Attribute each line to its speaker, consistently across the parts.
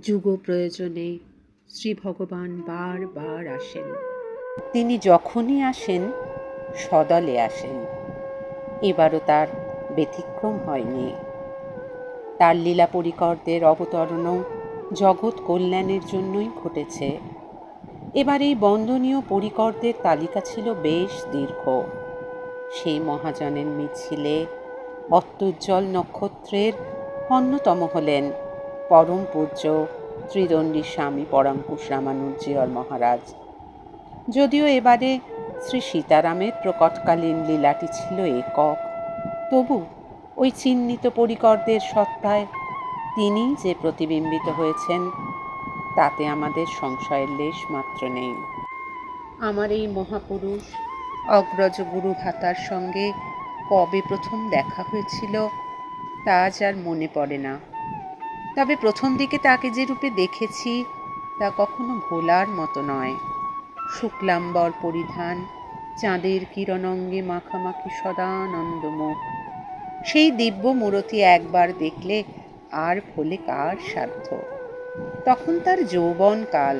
Speaker 1: যুগ প্রয়োজনে শ্রী ভগবান বারবার আসেন। তিনি যখনই আসেন, সদলে আসেন। এবারও তার ব্যতিক্রম হয়নি। তার লীলা পরিকরদের অবতরণও জগৎ কল্যাণের জন্যই ঘটেছে। এবার এই বন্দনীয় পরিকরদের তালিকা ছিল বেশ দীর্ঘ। সেই মহাজনের মিছিলে অত্যুজ্জ্বল নক্ষত্রের অন্যতম হলেন পরম পূজ্য ত্রিদণ্ডী স্বামী পরাঙ্কুশ রামানুজ্জিয়র মহারাজ। যদিও এবারে শ্রী সীতারামের প্রকটকালীন লীলাটি ছিল একক, তবু ওই চিহ্নিত পরিকরদের সত্তায় তিনি যে প্রতিবিম্বিত হয়েছেন, তাতে আমাদের সংশয়ের লেশ মাত্র নেই। আমার এই মহাপুরুষ অগ্রজ গুরু ভাতার সঙ্গে কবে প্রথম দেখা হয়েছিল, তা আজ আর মনে পড়ে না। তবে প্রথম দিকে তাকে যে রূপে দেখেছি তা কখনো ভোলার মতো নয়। শুক্লাম্বর পরিধান, চাঁদের কিরণঙ্গে মাখামাখি সদানন্দমুখ সেই দিব্য মূরতি একবার দেখলে আর ভোলে কার সাধ্য? তখন তার যৌবন কাল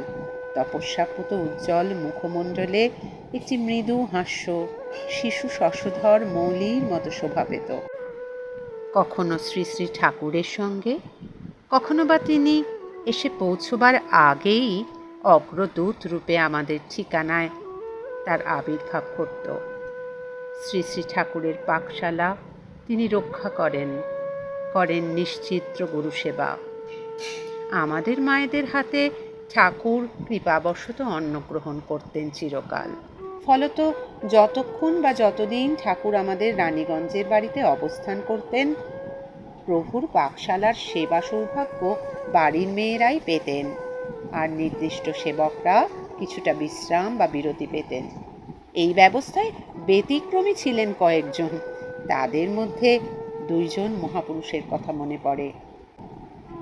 Speaker 1: তপস্যাপুত উজ্জ্বল মুখমণ্ডলে একটি মৃদু হাস্য, শিশু শশধর মৌলির মতো শোভা পেত কখনো শ্রী শ্রী ঠাকুরের সঙ্গে কখনো বা তিনি এসে পৌঁছবার আগেই অগ্রদূত রূপে আমাদের ঠিকানায় তার আবির্ভাব ঘটত। শ্রী শ্রী ঠাকুরের পাকশালা তিনি রক্ষা করেন করেন নিশ্চিত্র গুরুসেবা আমাদের মায়েদের হাতে ঠাকুর কৃপাবশত অন্নগ্রহণ করতেন চিরকাল। ফলত যতক্ষণ বা যতদিন ঠাকুর আমাদের রানীগঞ্জের বাড়িতে অবস্থান করতেন প্রভুর পাকশালার সেবা সৌভাগ্য বাড়ির মেয়েরাই পেতেন। আর নির্দিষ্ট সেবকরা কিছুটা বিশ্রাম বা বিরতি পেতেন। এই ব্যবস্থায় ব্যতিক্রমী ছিলেন কয়েকজন। তাদের মধ্যে দুইজন মহাপুরুষের কথা মনে পড়ে।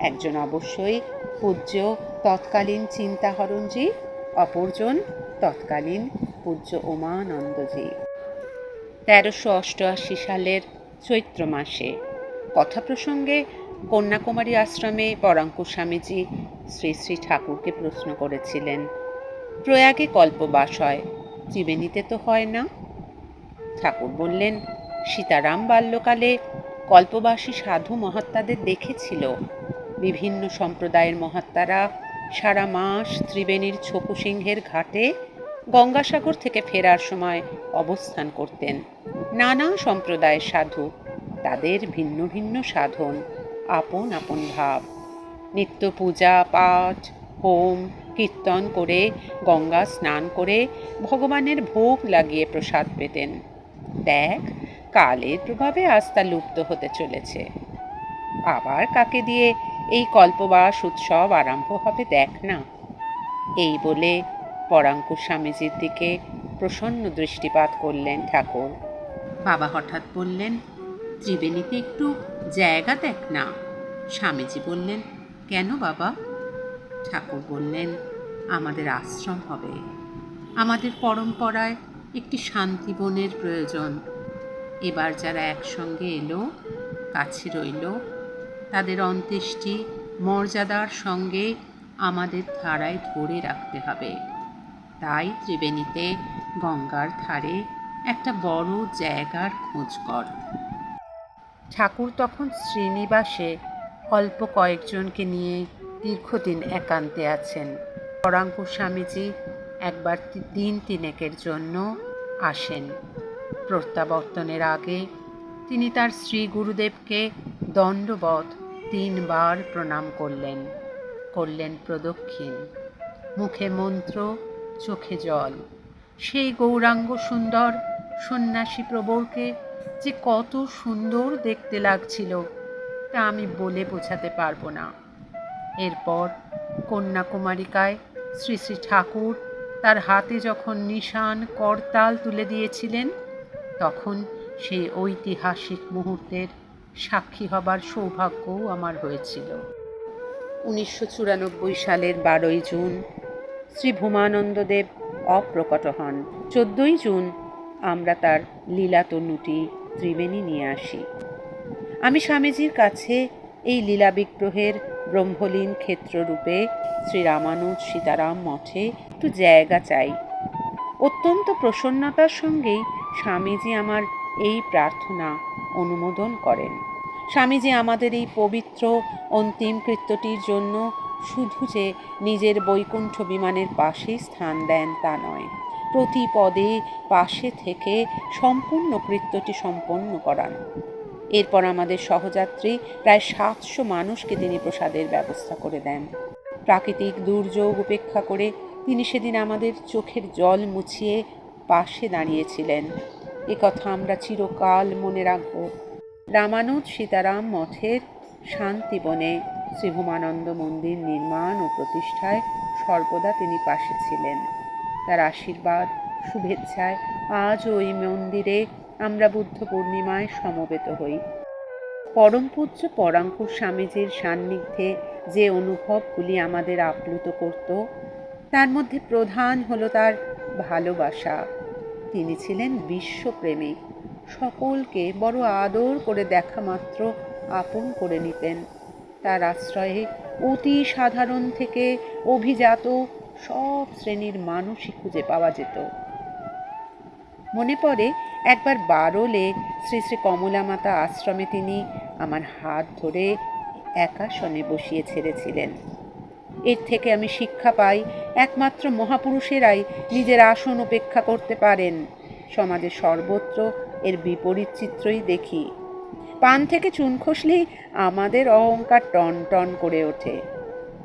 Speaker 1: একজন অবশ্যই পূজ্য তৎকালীন চিন্তাহরণজি, অপরজন তৎকালীন পূজ্য উমানন্দজি। তেরোশো অষ্টআশি সালের চৈত্র মাসে কথা প্রসঙ্গে কন্যাকুমারী আশ্রমে পরাঙ্কুর স্বামীজি শ্রী শ্রী ঠাকুরকে প্রশ্ন করেছিলেন, প্রয়াগে কল্পবাস হয়, ত্রিবেণীতে তো হয় না? ঠাকুর বললেন, সীতারাম বাল্যকালে কল্পবাসী সাধু মহাত্মাদের দেখেছিল। বিভিন্ন সম্প্রদায়ের মহাত্মারা সারা মাস ত্রিবেণীর ছকু সিংহের ঘাটে গঙ্গাসাগর থেকে ফেরার সময় অবস্থান করতেন। নানা সম্প্রদায়ের সাধু তাদের ভিন্ন ভিন্ন সাধন, আপন আপন ভাব। নিত্য পূজা, পাঠ, হোম, কীর্তন করে, গঙ্গা স্নান করে ভগবানের ভোগ লাগিয়ে প্রসাদ পেতেন। দেখ, কালের প্রভাবে আস্থা লুপ্ত হতে চলেছে। আবার কাকে দিয়ে এই কল্পবাস উৎসব আরম্ভ হবে দেখ না। এই বলে পরাঙ্কুর স্বামীজির দিকে প্রসন্ন দৃষ্টিপাত করলেন ঠাকুর। বাবা হঠাৎ বললেন ত্রিবেণীতে একটু জায়গা দেখ না। স্বামীজি বললেন, কেন বাবা? ঠাকুর বললেন, আমাদের আশ্রম হবে। আমাদের পরম্পরায় একটি শান্তিবনের প্রয়োজন। এবার যারা একসঙ্গে এলো, কাছে রইল, তাদের অন্ত্যেষ্টি মর্যাদার সঙ্গে আমাদের ধারায় ধরে রাখতে হবে। তাই ত্রিবেণীতে গঙ্গার ধারে একটা বড় জায়গার খোঁজ কর। ঠাকুর তখন শ্রীনিবাসে অল্প কয়েকজনকে নিয়ে দীর্ঘদিন একান্তে আছেন। পরাঙ্কুর স্বামীজি একবার দিন তিনেকের জন্য আসেন। প্রত্যাবর্তনের আগে তিনি তার শ্রী গুরুদেবকে দণ্ডবধ তিনবার প্রণাম করলেন। করলেন প্রদক্ষিণ। মুখে মন্ত্র, চোখে জল। সেই গৌরাঙ্গ সুন্দর সন্ন্যাসী প্রবরকে যে কত সুন্দর দেখতে লাগছিল, তা আমি বলে বোঝাতে পারব না। এরপর কন্যাকুমারিকায় শ্রী শ্রী ঠাকুর তার হাতে যখন নিশান করতাল তুলে দিয়েছিলেন, তখন সেই ঐতিহাসিক মুহূর্তের সাক্ষী হবার সৌভাগ্যও আমার হয়েছিল। উনিশশো চুরানব্বই সালের বারোই জুন শ্রী ভূমানন্দদেব অপ্রকট হন। চোদ্দই জুন আমরা তার লীলাতনুটি ত্রিবেণী নিয়ে আসি। আমি স্বামীজির কাছে এই লীলা বিগ্রহের ব্রহ্মলীন ক্ষেত্ররূপে শ্রী রামানুজ সীতারাম মঠে একটু জায়গা চাই। অত্যন্ত প্রসন্নতার সঙ্গেই স্বামীজি আমার এই প্রার্থনা অনুমোদন করেন। স্বামীজি আমাদের এই পবিত্র অন্তিম কৃত্যটির জন্য শুধু যে নিজের বৈকুণ্ঠ বিমানের পাশেই স্থান দেন তা নয়। প্রতি পদে পাশে থেকে সম্পূর্ণ কৃত্যটি সম্পন্ন করান। এরপর আমাদের সহযাত্রী প্রায় সাতশো মানুষকে তিনি প্রসাদের ব্যবস্থা করে দেন। প্রাকৃতিক দুর্যোগ উপেক্ষা করে তিনি সেদিন আমাদের চোখের জল মুছিয়ে পাশে দাঁড়িয়েছিলেন। কথা আমরা চিরকাল মনে রাখব। রামানুজ সীতারাম মঠের শান্তিবনে শ্রীভূমানন্দ মন্দির নির্মাণ ও প্রতিষ্ঠায় সর্বদা তিনি পাশে ছিলেন। তার আশীর্বাদ, শুভেচ্ছায় আজ ওই মন্দিরে আমরা বুদ্ধ পূর্ণিমায় সমবেত হই। পরম পূজ্য পরাঙ্কুর স্বামীজির সান্নিধ্যে যে অনুভবগুলি আমাদের আপ্লুত করত, তার মধ্যে প্রধান হলো তার ভালোবাসা। তিনি ছিলেন বিশ্বপ্রেমিক সকলকে বড় আদর করে দেখা মাত্র আপন করে নিতেন। তার আশ্রয়ে অতি সাধারণ থেকে অভিজাত সব শ্রেণির মানুষই খুঁজে পাওয়া যেত। মনে পড়ে, একবার বারোলে শ্রী শ্রী কমলা মাতা আশ্রমে তিনি আমার হাত ধরে একাশনে বসিয়ে ছেড়েছিলেন। এর থেকে আমি শিক্ষা পাই, একমাত্র মহাপুরুষেরাই নিজের আসন উপেক্ষা করতে পারেন। সমাজে সর্বত্র এর বিপরীত চিত্রই দেখি। পান থেকে চুন খসলেই আমাদের অহংকার টন টন করে ওঠে।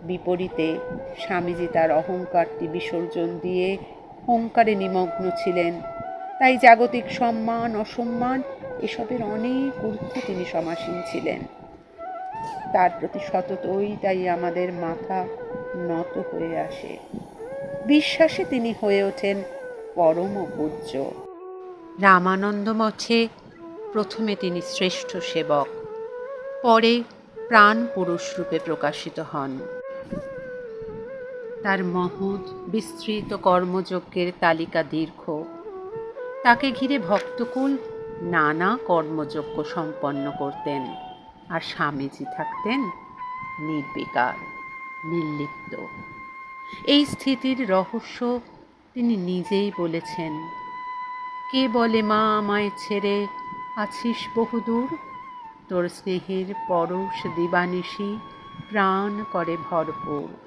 Speaker 1: বিপরীতে স্বামীজি তার অহংকারটি বিসর্জন দিয়ে অহংকারে নিমগ্ন ছিলেন। তাই জাগতিক সম্মান, অসম্মান এসবের অনেক ঊর্ধ্বে তিনি সমাসীন ছিলেন। তার প্রতি সততই তাই আমাদের মাথা নত হয়ে আসে। বিশ্বাসে তিনি হয়ে ওঠেন পরম পূজ্য রামানন্দ মঠে প্রথমে তিনি শ্রেষ্ঠ সেবক, পরে প্রাণ পুরুষ রূপে প্রকাশিত হন। তার মহৎ বিস্তৃত কর্মযজ্ঞের তালিকা দীর্ঘ। তাকে ঘিরে ভক্তকুল নানা কর্মযজ্ঞ সম্পন্ন করতেন আর স্বামীজি থাকতেন নির্বিকার, নির্লিপ্ত। এই স্থিতির রহস্য তিনি নিজেই বলেছেন, কে বলে মা আমায় ছেড়ে আছিস বহুদূর? তোর স্নেহের পরশ দিবানিশি প্রাণ করে ভরপুর।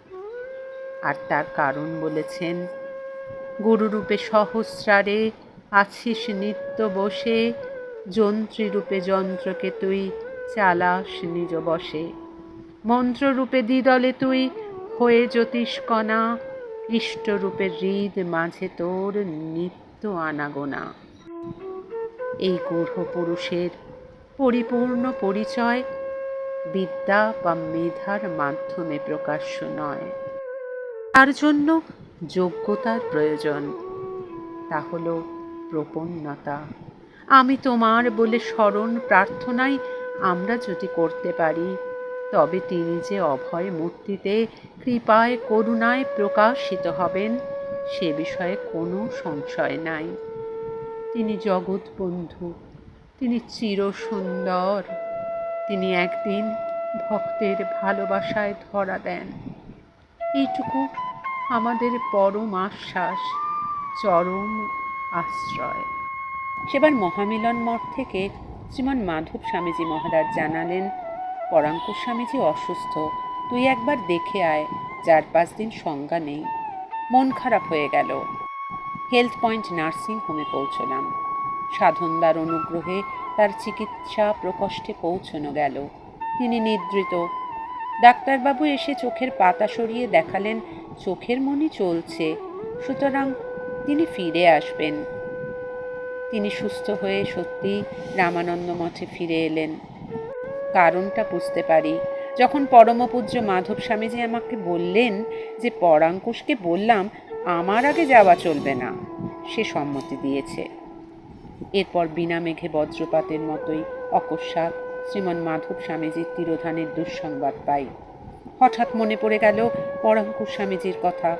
Speaker 1: আর তার কারণ বলেছেন, গুরুরূপে সহস্রারে আছিস নিত্য বসে, যন্ত্রীরূপে যন্ত্রকে তুই চালাস নিজ বসে। মন্ত্ররূপে দ্বিদলে তুই হয়ে জ্যোতিষ্কণা ইষ্টরূপে হৃদ মাঝে তোর নিত্য আনাগোনা। এই গূঢ় পুরুষের পরিপূর্ণ পরিচয় বিদ্যা বা মেধার মাধ্যমে প্রকাশ্য নয়। তার জন্য যোগ্যতার প্রয়োজন। তা হল প্রপন্নতা। আমি তোমার বলে স্মরণ প্রার্থনাই আমরা যদি করতে পারি, তবে তিনি যে অভয় মূর্তিতে কৃপায়, করুণায় প্রকাশিত হবেন, সে বিষয়ে কোনো সংশয় নাই। তিনি জগৎ বন্ধু, তিনি চির সুন্দর, তিনি একদিন ভক্তের ভালোবাসায় ধরা দেন। এইটুকু আমাদের পরম আশ্বাস, চরম আশ্রয়। সেবার মহামিলন মঠ থেকে শ্রীমান মাধব স্বামীজি মহারাজ জানালেন পরাঙ্কুর স্বামীজি অসুস্থ, তুই একবার দেখে আয় চার পাঁচ দিন সংজ্ঞা নেই। মন খারাপ হয়ে গেল। হেলথ পয়েন্ট নার্সিং হোমে পৌঁছলাম। সাধনদার অনুগ্রহে তার চিকিৎসা প্রকোষ্ঠে পৌঁছনো গেল। তিনি নিদ্রিত ডাক্তারবাবু এসে চোখের পাতা সরিয়ে দেখালেন, চোখের মনি চলছে। সুতরাং তিনি ফিরে আসবেন। তিনি সুস্থ হয়ে সত্যি রামানন্দ মঠে ফিরে এলেন। কারণটা বুঝতে পারি। যখন পরমপূজ্য মাধব স্বামীজি আমাকে বললেন যে পরাঙ্কুশকে বললাম, আমার আগে যাওয়া চলবে না। সে সম্মতি দিয়েছে। এরপর বিনা মেঘে বজ্রপাতের মতোই অকস্মাৎ শ্রীমন মাধব স্বামীজির তিরোধানের দুঃসংবাদ পাই। হঠাৎ মনে পড়ে গেল পরাঙ্কুর স্বামীজির কথা।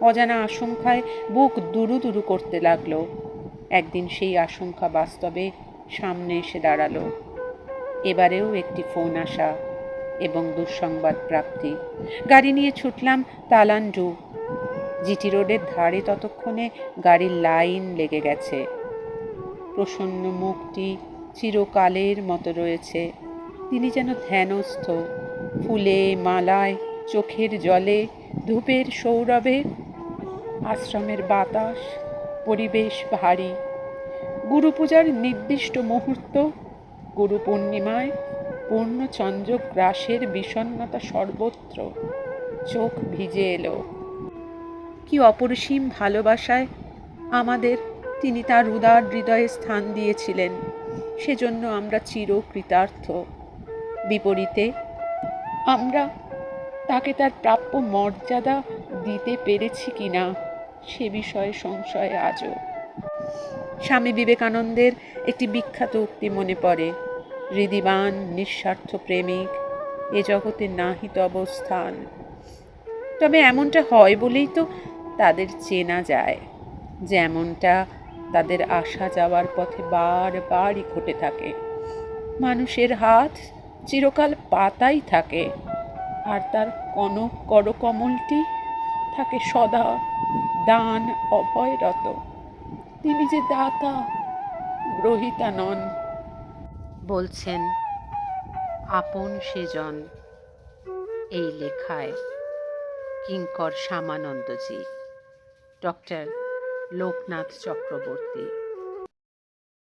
Speaker 1: অজানা আশঙ্কায় বুক দুরু দুরু করতে লাগল। একদিন সেই আশঙ্কা বাস্তবে সামনে এসে দাঁড়াল। এবারেও একটি ফোন আসা এবং দুঃসংবাদ প্রাপ্তি। গাড়ি নিয়ে ছুটলাম তালান্ডু। জিটি রোডের ধারে ততক্ষণে গাড়ির লাইন লেগে গেছে। প্রসন্ন মুখটি চিরকালের মতো রয়েছে। তিনি যেন ধ্যানস্থ, ফুলে, মালায়, চোখের জলে, ধূপের সৌরভে। আশ্রমের বাতাস, পরিবেশ ভারী। গুরু পূজার নির্দিষ্ট মুহূর্ত, গুরু পূর্ণিমায় পূর্ণচন্দ্র গ্রাসের বিষণ্ণতা সর্বত্র। চোখ ভিজে এলো। কি অপরিসীম ভালোবাসায় আমাদের তিনি তার উদার হৃদয়ে স্থান দিয়েছিলেন। সেজন্য আমরা চিরকৃতার্থ। বিপরীতে, আমরা তাকে তার প্রাপ্য মর্যাদা দিতে পেরেছি কি না সে বিষয়ে সংশয় আজও। স্বামী বিবেকানন্দের একটি বিখ্যাত উক্তি মনে পড়ে, হৃদিবান, নিঃস্বার্থ প্রেমিক, এ জগতে নাহিত অবস্থান তবে এমনটা হয় বলেই তো তাদের চেনা যায়। যেমনটা তাদের আসা যাওয়ার পথে বারবারই ঘটে থাকে। মানুষের হাত চিরকাল পাতাই থাকে আর তার কনক করকমলটি থাকে সদা দান অভয়রত। তিনি যে দাতা, গ্রহিতা নন। বলছেন, আপন সেজন। এই লেখায় কিঙ্কর শ্যামানন্দজি। ডক্টর লোকনাথ চক্রবর্তী।